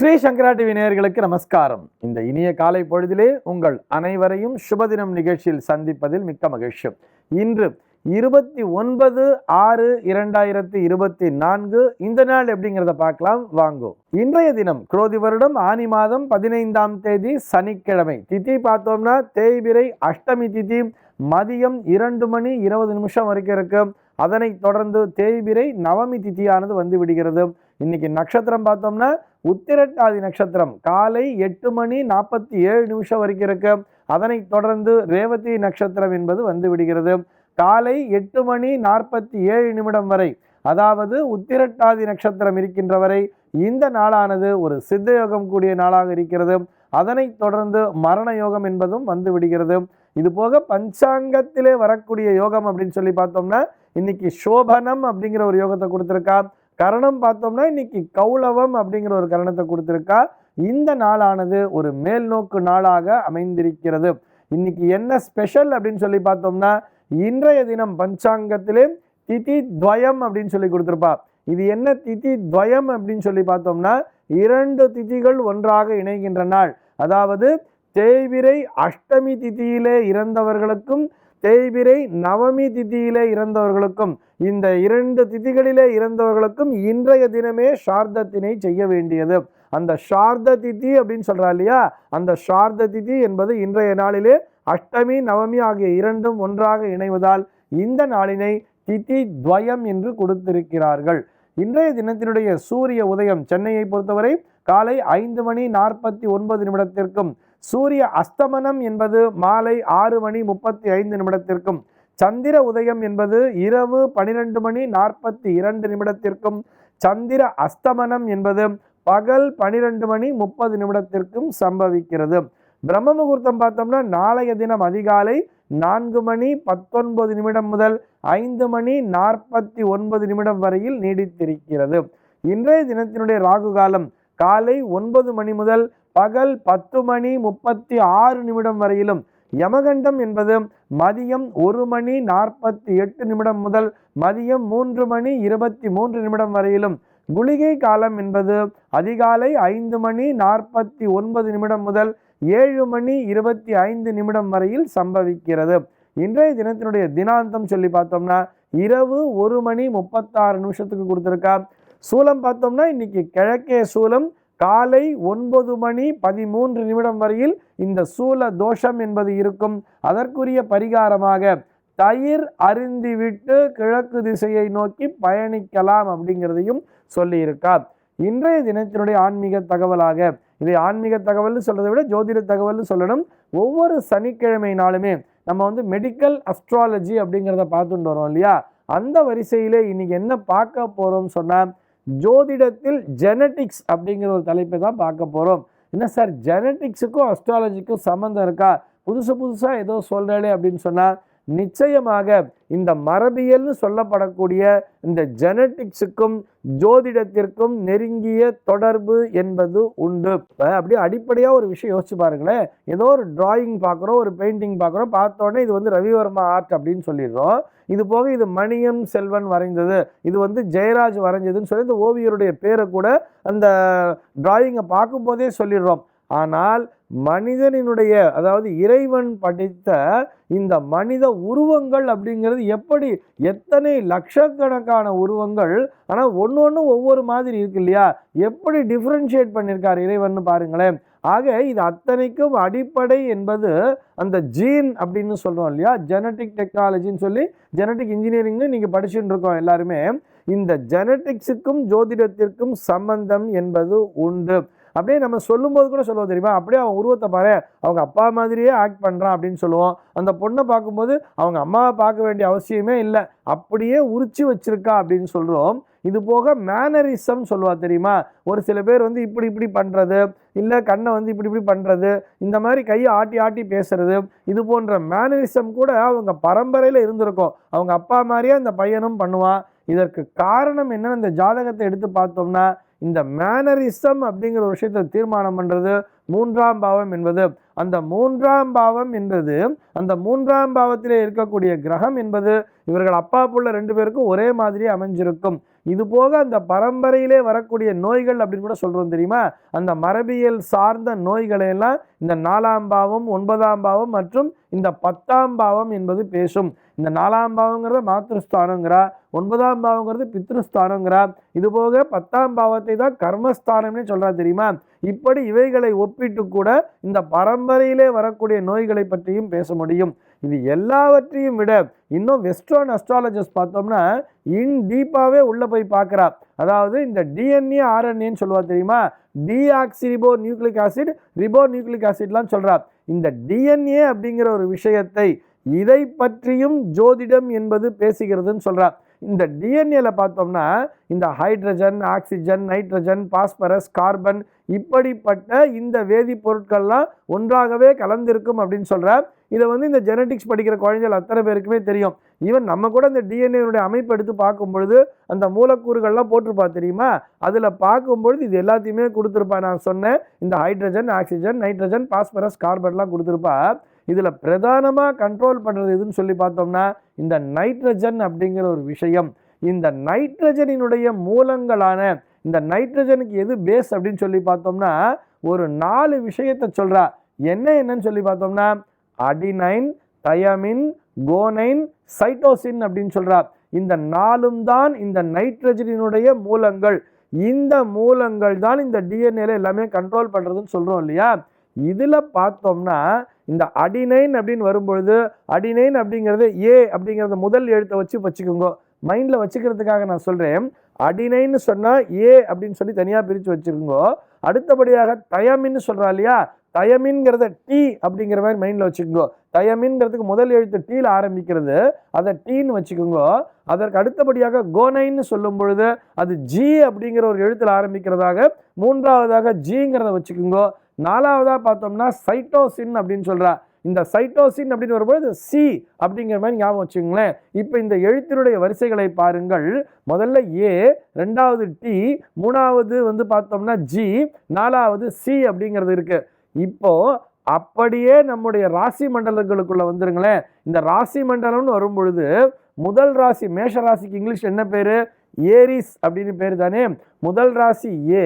ஸ்ரீ சங்கரா TV நேயர்களுக்கு நமஸ்காரம். இந்த இனிய காலை பொழுதிலே உங்கள் அனைவரையும் சுபதினம் நிகழ்ச்சியில் சந்திப்பதில் மிக்க மகிழ்ச்சி. இன்று இருபத்தி ஒன்பது ஆறு இரண்டாயிரத்தி இருபத்தி நான்கு. இந்த நாள் எப்படிங்கிறத பார்க்கலாம். வாங்கோ. இன்றைய தினம் குரோதி வருடம் ஆனி மாதம் பதினைந்தாம் தேதி சனிக்கிழமை. திதி பார்த்தோம்னா தேய்பிரை அஷ்டமி திதி மதியம் இரண்டு மணி இருபது நிமிஷம் வரைக்கும் இருக்கு. அதனைத் தொடர்ந்து தேய்பிரை நவமி திதியானது வந்து விடுகிறது. இன்னைக்கு நட்சத்திரம் பார்த்தோம்னா உத்திரட்டாதி நட்சத்திரம் காலை எட்டு மணி நாற்பத்தி ஏழு நிமிஷம் வரைக்கும் இருக்கு. அதனைத் தொடர்ந்து ரேவதி நட்சத்திரம் என்பது வந்து விடுகிறது. காலை எட்டு மணி நாற்பத்தி ஏழு நிமிடம் வரை அதாவது உத்திரட்டாதி நட்சத்திரம் இருக்கின்ற வரை இந்த நாளானது ஒரு சித்த யோகம் கூடிய நாளாக இருக்கிறது. அதனைத் தொடர்ந்து மரண யோகம் என்பதும் வந்து விடுகிறது. இது போக பஞ்சாங்கத்திலே வரக்கூடிய யோகம் அப்படின்னு சொல்லி பார்த்தோம்னா இன்னைக்கு சோபனம் அப்படிங்கிற ஒரு யோகத்தை கொடுத்துருக்கா. கரணம் பார்த்தோம்னா இன்னைக்கு கௌளவம் அப்படிங்கிற ஒரு கரணத்தை கொடுத்துருக்கா. இந்த நாளானது ஒரு மேல்நோக்கு நாளாக அமைந்திருக்கிறது. இன்னைக்கு என்ன ஸ்பெஷல் அப்படின்னு சொல்லி பார்த்தோம்னா இன்றைய தினம் பஞ்சாங்கத்திலே திதி துவயம் அப்படின்னு சொல்லி கொடுத்துருப்பா. இது என்ன திதி துவயம் அப்படின்னு சொல்லி பார்த்தோம்னா இரண்டு திதிகள் ஒன்றாக இணைகின்ற நாள். அதாவது தேய்விரை அஷ்டமி திதியிலே இறந்தவர்களுக்கும் தேய்பிரை நவமி திதியிலே இறந்தவர்களுக்கும் இந்த இரண்டு திதிகளிலே இறந்தவர்களுக்கும் இன்றைய தினமே சார்தத்தினை செய்ய வேண்டியது. அந்த சார்த திதி அப்படின்னு சொல்கிறா இல்லையா? அந்த சார்த திதி என்பது இன்றைய நாளிலே அஷ்டமி நவமி ஆகிய இரண்டும் ஒன்றாக இணைவதால் இந்த நாளினை திதி துவயம் என்று கொடுத்திருக்கிறார்கள். இன்றைய தினத்தினுடைய சூரிய உதயம் சென்னையை பொறுத்தவரை காலை ஐந்து மணி நாற்பத்தி ஒன்பது நிமிடத்திற்கும் சூரிய அஸ்தமனம் என்பது மாலை ஆறு மணி முப்பத்தி ஐந்து நிமிடத்திற்கும் சந்திர உதயம் என்பது இரவு பனிரெண்டு மணி நாற்பத்தி இரண்டு நிமிடத்திற்கும் சந்திர அஸ்தமனம் என்பது பகல் பனிரெண்டு மணி முப்பது நிமிடத்திற்கும் சம்பவிக்கிறது. பிரம்ம முகூர்த்தம் பார்த்தோம்னா நாளைய தினம் அதிகாலை நான்கு மணி பத்தொன்பது நிமிடம் முதல் ஐந்து மணி நாற்பத்தி ஒன்பது நிமிடம் வரையில் நீடித்திருக்கிறது. இன்றைய தினத்தினுடைய ராகு காலம் காலை ஒன்பது மணி முதல் பகல் பத்து மணி முப்பத்தி ஆறு நிமிடம் வரையிலும். யமகண்டம் என்பது மதியம் ஒரு மணி நாற்பத்தி எட்டு நிமிடம் முதல் மதியம் மூன்று மணி இருபத்தி மூன்று நிமிடம் வரையிலும். குளிகை காலம் என்பது அதிகாலை ஐந்து மணி நாற்பத்தி ஒன்பது நிமிடம் முதல் ஏழு மணி இருபத்தி ஐந்து நிமிடம் வரையில் சம்பவிக்கிறது. இன்றைய தினத்தினுடைய தினாந்தம் சொல்லி பார்த்தோம்னா இரவு ஒரு மணி முப்பத்தாறு நிமிஷத்துக்கு கொடுத்துருக்கா. சூலம் பார்த்தோம்னா இன்னைக்கு கிழக்கே சூலம் காலை ஒன்பது மணி பதிமூன்று நிமிடம் வரையில் இந்த சூல தோஷம் என்பது இருக்கும். அதற்குரிய பரிகாரமாக தயிர் அருந்திவிட்டு கிழக்கு திசையை நோக்கி பயணிக்கலாம் அப்படிங்கிறதையும் சொல்லியிருக்கார். இன்றைய தினத்தினுடைய ஆன்மீக தகவலாக இதை ஆன்மீக தகவல்னு சொல்றதை விட ஜோதிட தகவல்னு சொல்லணும். ஒவ்வொரு சனிக்கிழமை நாளுமே நம்ம வந்து மெடிக்கல் அஸ்ட்ராலஜி அப்படிங்கிறத பார்த்துட்டு வரோம் இல்லையா? அந்த வரிசையிலே இன்னைக்கு என்ன பார்க்க போகிறோம்னு சொன்னால் ஜோதிடத்தில் ஜெனட்டிக்ஸ் அப்படிங்கிற ஒரு தலைப்பை தான் பார்க்க போகிறோம் என்ன சார்? ஜெனட்டிக்ஸுக்கும் அஸ்ட்ராலஜிக்கும் சம்மந்தம் இருக்கா? புதுசு புதுசாக ஏதோ சொல்கிறாளே அப்படின்னு சொன்னால் நிச்சயமாக இந்த மரபியல்னு சொல்லப்படக்கூடிய இந்த ஜெனட்டிக்ஸுக்கும் ஜோதிடத்திற்கும் நெருங்கிய தொடர்பு என்பது உண்டு. இப்போ அப்படியே அடிப்படையாக ஒரு விஷயம் யோசிச்சு பாருங்களேன். ஏதோ ஒரு டிராயிங் பார்க்குறோம் ஒரு பெயிண்டிங் பார்க்குறோம் பார்த்தோன்னே இது வந்து ரவிவர்மா ஆர்ட் அப்படின்னு சொல்லிடுறோம். இது போக இது மணியம் செல்வன் வரைந்தது. இது வந்து ஜெயராஜ் வரைஞ்சதுன்னு சொல்லி இந்த ஓவியருடைய பேரை கூட அந்த டிராயிங்கை பார்க்கும்போதே சொல்லிடுறோம். ஆனால் மனிதனினுடைய அதாவது இறைவன் படித்த இந்த மனித உருவங்கள் அப்படிங்கிறது எப்படி எத்தனை லட்சக்கணக்கான உருவங்கள் ஆனால் ஒன்று ஒன்று ஒவ்வொரு மாதிரி இருக்கு இல்லையா? எப்படி டிஃப்ரென்ஷியேட் பண்ணியிருக்கார் இறைவன் பாருங்களேன். ஆக இது அத்தனைக்கும் அடிப்படை என்பது அந்த ஜீன் அப்படின்னு சொல்கிறோம் இல்லையா? ஜெனட்டிக் டெக்னாலஜின்னு சொல்லி ஜெனட்டிக் இன்ஜினியரிங்னு நீங்கள் படிச்சுட்டு இருக்கோம் எல்லாருமே. இந்த ஜெனட்டிக்ஸுக்கும் ஜோதிடத்திற்கும் சம்பந்தம் என்பது உண்டு. அப்படியே நம்ம சொல்லும்போது கூட சொல்லுவோம் தெரியுமா? அப்படியே அவன் உருவத்தை பாரு அவங்க அப்பா மாதிரியே ஆக்ட் பண்ணுறான் அப்படின்னு சொல்லுவோம். அந்த பொண்ணை பார்க்கும்போது அவங்க அம்மாவை பார்க்க வேண்டிய அவசியமே இல்லை. அப்படியே உரிச்சு வச்சிருக்கா அப்படின்னு சொல்கிறோம் இது போக மேனரிசம் சொல்லுவா தெரியுமா? ஒரு சில பேர் வந்து இப்படி இப்படி பண்ணுறது இல்லை கண்ணை வந்து இப்படி இப்படி பண்ணுறது இந்த மாதிரி கையை ஆட்டி ஆட்டி பேசுறது இது போன்ற மேனரிசம் கூட அவங்க பரம்பரையில் இருந்திருக்கும். அவங்க அப்பா மாதிரியே அந்த பையனும் பண்ணுவான். இதற்கு காரணம் என்னன்னு இந்த ஜாதகத்தை எடுத்து பார்த்தோம்னா இந்த மேனரிசம் அப்படிங்கிற ஒரு விஷயத்தை தீர்மானம் பண்ணுறது மூன்றாம் பாவம் என்பது. அந்த மூன்றாம் பாவம் என்பது அந்த மூன்றாம் பாவத்திலே இருக்கக்கூடிய கிரகம் என்பது இவர்கள் அப்பா புள்ள ரெண்டு பேருக்கும் ஒரே மாதிரி அமைஞ்சிருக்கும். இது போக அந்த பரம்பரையிலே வரக்கூடிய நோய்கள் அப்படின்னு கூட சொல்கிறோம் தெரியுமா? அந்த மரபியல் சார்ந்த நோய்களையெல்லாம் இந்த நாலாம் பாவம் ஒன்பதாம் பாவம் மற்றும் இந்த பத்தாம் பாவம் என்பது பேசும். இந்த நாலாம் பாவங்கிறத மாத்திருஸ்தானங்கிறா ஒன்பதாம் பாவங்கிறது பித்ருஸ்தானங்கிறா. இது போக பத்தாம் பாவத்தை தான் கர்மஸ்தானம்னே சொல்கிறா தெரியுமா? இப்படி இவைகளை ஒப்பிட்டு கூட இந்த பரம்பரையிலே வரக்கூடிய நோய்களை பற்றியும் பேச முடியும். இது எல்லாவற்றையும் விட இன்னும் வெஸ்டர்ன் அஸ்ட்ராலஜர்ஸ் பார்த்தோம்னா இன் டீப்பாகவே உள்ளே போய் பார்க்குறா. அதாவது இந்த டிஎன்ஏ ஆர்என்ஏன்னு சொல்லுவா தெரியுமா? Deoxyribo nucleic acid ribo nucleic ஆசிட்லாம் சொல்கிறா இந்த டிஎன்ஏ அப்படிங்கிற ஒரு விஷயத்தை இதை பற்றியும் ஜோதிடம் என்பது பேசுகிறதுன்னு சொல்கிறா இந்த டிஎன்ஏல பார்த்தோம்னா இந்த hydrogen oxygen nitrogen phosphorus carbon இப்படிப்பட்ட இந்த வேதிப்பொருட்கள்லாம் ஒன்றாகவே கலந்திருக்கும் அப்படின்னு சொல்கிறார் இதை வந்து இந்த ஜெனட்டிக்ஸ் படிக்கிற குழந்தைகள் அத்தனை பேருக்குமே தெரியும். ஈவன் நம்ம கூட இந்த டிஎன்ஏனுடைய அமைப்பு எடுத்து பார்க்கும் பொழுது அந்த மூலக்கூறுகள்லாம் போட்டிருப்பா தெரியுமா? அதில் பார்க்கும்பொழுது இது எல்லாத்தையுமே கொடுத்துருப்பா. நான் சொன்னேன் இந்த ஹைட்ரஜன் ஆக்சிஜன் நைட்ரஜன் பாஸ்பரஸ் கார்பன்லாம் கொடுத்துருப்பா. இதில் பிரதானமாக கண்ட்ரோல் பண்ணுறது எதுன்னு சொல்லி பார்த்தோம்னா இந்த நைட்ரஜன் அப்படிங்கிற ஒரு விஷயம். இந்த நைட்ரஜனினுடைய மூலங்களான இந்த நைட்ரஜனுக்கு எது பேஸ் அப்படின்னு சொல்லி பார்த்தோம்னா ஒரு நாலு விஷயத்தை சொல்கிறா என்ன என்னன்னு சொல்லி பார்த்தோம்னா அடினைன் தயமின் கோனைன் சைட்டோசின் அப்படின்னு சொல்கிறா இந்த நாலும் தான் இந்த நைட்ரஜனினுடைய மூலங்கள். இந்த மூலங்கள் தான் இந்த டிஎன்ஏல எல்லாமே கண்ட்ரோல் பண்ணுறதுன்னு சொல்கிறோம் இல்லையா? இதில் பார்த்தோம்னா இந்த அடினைன் அப்படின்னு வரும்பொழுது அடினைன் அப்படிங்கிறது ஏ அப்படிங்கிறத முதல் எழுத்தை வச்சு வச்சுக்கோங்க. மைண்டில் வச்சுக்கிறதுக்காக நான் சொல்கிறேன் அடினைன்னு சொன்னால் ஏ அப்படின்னு சொல்லி தனியாக பிரித்து வச்சுக்கோங்கோ. அடுத்தபடியாக தயமின்னு சொல்கிறா இல்லையா? தயமின்ங்கிறத டி அப்படிங்கிற மாதிரி மைண்டில் வச்சுக்கோங்க. தயமின்ங்கிறதுக்கு முதல் எழுத்து டீல ஆரம்பிக்கிறது. அதை டீன்னு வச்சுக்கோங்க. அதற்கு அடுத்தபடியாக கோனைன்னு சொல்லும் பொழுது அது ஜி அப்படிங்கிற ஒரு எழுத்தில் ஆரம்பிக்கிறதாக மூன்றாவதாக ஜிங்கிறத வச்சுக்கோங்க. நாலாவதாக பார்த்தோம்னா சைட்டோசின் அப்படின்னு சொல்கிறா இந்த சைட்டோசின் அப்படின்னு வரும்போது சி அப்படிங்கிற மாதிரி ஞாபகம் வச்சுங்களேன் இப்போ இந்த எழுத்தினுடைய வரிசைகளை பாருங்கள். முதல்ல ஏ ரெண்டாவது டி மூணாவது வந்து பார்த்தோம்னா ஜி நாலாவது சி அப்படிங்கிறது இருக்குது இப்போது அப்படியே நம்முடைய ராசி மண்டலங்களுக்குள்ளே வந்துருங்களேன். இந்த ராசி மண்டலம்னு வரும்பொழுது முதல் ராசி மேஷ ராசிக்கு இங்கிலீஷ் என்ன பேர்? ஏரிஸ் அப்படின்னு பேர் தானே. முதல் ராசி ஏ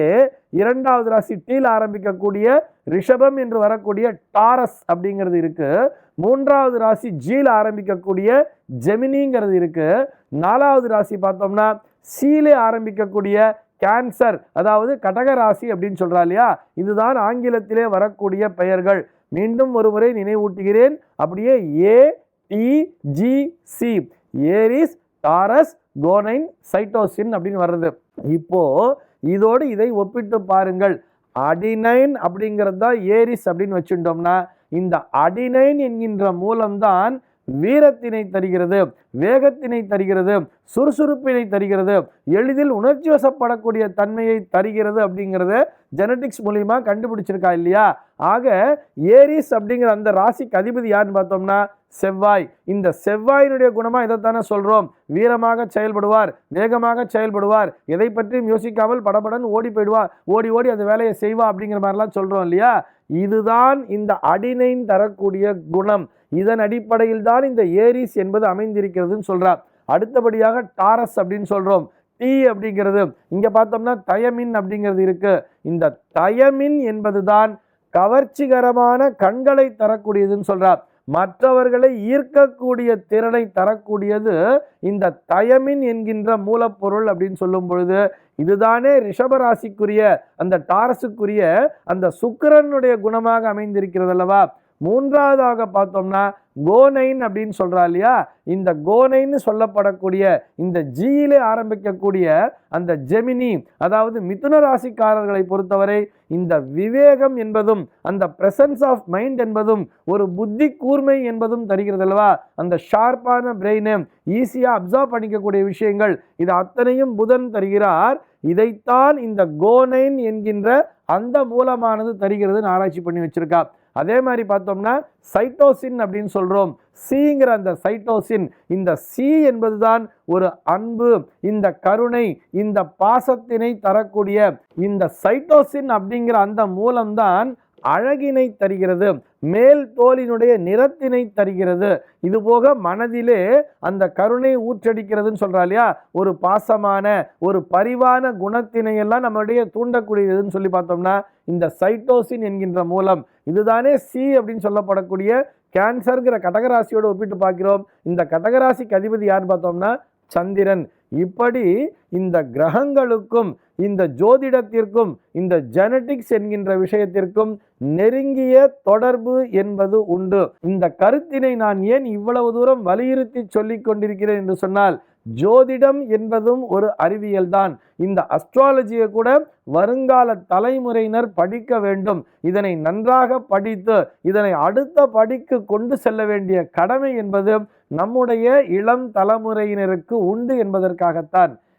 இரண்டாவது ராசி டீல் ஆரம்பிக்கக்கூடிய ரிஷபம் என்று வரக்கூடிய டாரஸ் அப்படிங்கிறது இருக்கு. மூன்றாவது ராசி ஜீல் ஆரம்பிக்கக்கூடிய ஜெமினிங்கிறது இருக்கு. நாலாவது ராசி பார்த்தோம்னா சீலே ஆரம்பிக்கக்கூடிய கேன்சர் அதாவது கடக ராசி அப்படின்னு சொல்றா இல்லையா? இதுதான் ஆங்கிலத்திலே வரக்கூடிய பெயர்கள். மீண்டும் ஒரு முறை நினைவூட்டுகிறேன். அப்படியே ஏ டி ஜி சி ஏரிஸ் டாரஸ் கோனைன் சைட்டோசின் அப்படின்னு வர்றது. இப்போ இதோடு இதை ஒப்பிட்டு பாருங்கள். அடினைன் அப்படிங்கிறது தான் ஏரிஸ் அப்படின்னு வச்சுட்டோம்னா இந்த அடினைன் என்கின்ற மூலம்தான் வீரத்தினை தருகிறது வேகத்தினை தருகிறது சுறுசுறுப்பினை தருகிறது எளிதில் உணர்ச்சி வசப்படக்கூடிய தன்மையை தருகிறது அப்படிங்கிறத ஜெனட்டிக்ஸ் மூலியமாக கண்டுபிடிச்சிருக்கா இல்லையா? ஆக ஏரிஸ் அப்படிங்கிற அந்த ராசிக்கு அதிபதி யாருன்னு பார்த்தோம்னா செவ்வாய். இந்த செவ்வாயினுடைய குணமாக இதைத்தானே சொல்கிறோம் வீரமாக செயல்படுவார் வேகமாக செயல்படுவார் எதை பற்றியும் யோசிக்காமல் படபடன்னு ஓடி போயிடுவார் ஓடி ஓடி அந்த வேலையை செய்வா அப்படிங்கிற மாதிரிலாம் சொல்கிறோம் இல்லையா? இதுதான் இந்த அடினைன் தரக்கூடிய குணம். இதன் அடிப்படையில் தான் இந்த ஏரிஸ் என்பது அமைந்திருக்கிறதுன்னு சொல்கிறார் அடுத்தபடியாக டாரஸ் அப்படின்னு சொல்கிறோம் டி அப்படிங்கிறது. இங்கே பார்த்தோம்னா தயமின் அப்படிங்கிறது இருக்குது இந்த தயமின் என்பது தான் கவர்ச்சிகரமான கண்களை தரக்கூடியதுன்னு சொல்கிறார் மற்றவர்களை ஈர்க்கக்கூடிய திறனை தரக்கூடியது இந்த தயமின் என்கின்ற மூலப்பொருள் அப்படின்னு சொல்லும் பொழுது இதுதானே ரிஷபராசிக்குரிய அந்த டாரஸுக்குரிய அந்த சுக்கிரனுடைய குணமாக அமைந்திருக்கிறது அல்லவா மூன்றாவதாக பார்த்தோம்னா கோனைன் அப்படின்னு சொல்கிறா இல்லையா? இந்த கோனைன்னு சொல்லப்படக்கூடிய இந்த ஜியிலே ஆரம்பிக்கக்கூடிய அந்த ஜெமினி அதாவது மிதுன ராசிக்காரர்களை பொறுத்தவரை இந்த விவேகம் என்பதும் அந்த பிரசன்ஸ் ஆஃப் மைண்ட் என்பதும் ஒரு புத்தி கூர்மை என்பதும் தருகிறது அல்லவா அந்த ஷார்ப்பான பிரெயினு ஈஸியாக அப்சர்வ் பண்ணிக்கக்கூடிய விஷயங்கள் இது அத்தனையும் புதன் தருகிறார். இதைத்தான் இந்த கோனைன் என்கின்ற அந்த மூலமானது தருகிறதுன்னு ஆராய்ச்சி பண்ணி வச்சிருக்கா. அதே மாதிரி பார்த்தோம்னா சைட்டோசின் அப்படின்னு சொல்கிறோம் சிங்கிற அந்த சைட்டோசின் இந்த சி என்பதுதான் ஒரு அன்பு இந்த கருணை இந்த பாசத்தினை தரக்கூடிய இந்த சைட்டோசின் அப்படிங்கிற அந்த மூலம்தான் அழகினை தருகிறது மேல் தோலினுடைய நிறத்தினை தருகிறது. இது போக மனதிலே அந்த கருணை ஊற்றடிக்கிறதுன்னு சொல்கிறா இல்லையா? ஒரு பாசமான ஒரு பரிவான குணத்தினை எல்லாம் நம்மளுடைய தூண்டக்கூடியதுன்னு சொல்லி பார்த்தோம்னா இந்த சைட்டோசின் என்கின்ற மூலம் இதுதானே சி அப்படின்னு சொல்லப்படக்கூடிய கேன்சர்ங்கிற கடகராசியோடு ஒப்பிட்டு பார்க்கிறோம். இந்த கடகராசிக்கு அதிபதி யார் பார்த்தோம்னா சந்திரன். இப்படி இந்த கிரகங்களுக்கும் இந்த ஜோதிடத்திற்கும் இந்த ஜெனட்டிக்ஸ் என்கின்ற விஷயத்திற்கும் நெருங்கிய தொடர்பு என்பது உண்டு. இந்த கருத்தினை நான் ஏன் இவ்வளவு தூரம் வலியுறுத்தி சொல்லிக் கொண்டிருக்கிறேன் என்று சொன்னால் ஜோதிடம் என்பதும் ஒரு அறிவியல் தான். இந்த அஸ்ட்ராலஜியை கூட வருங்கால தலைமுறையினர் படிக்க வேண்டும். இதனை நன்றாக படித்து இதனை அடுத்த படிக்கு கொண்டு செல்ல வேண்டிய கடமை என்பது நம்முடைய இளம் தலைமுறையினருக்கு உண்டு என்பதற்காகத்தான்.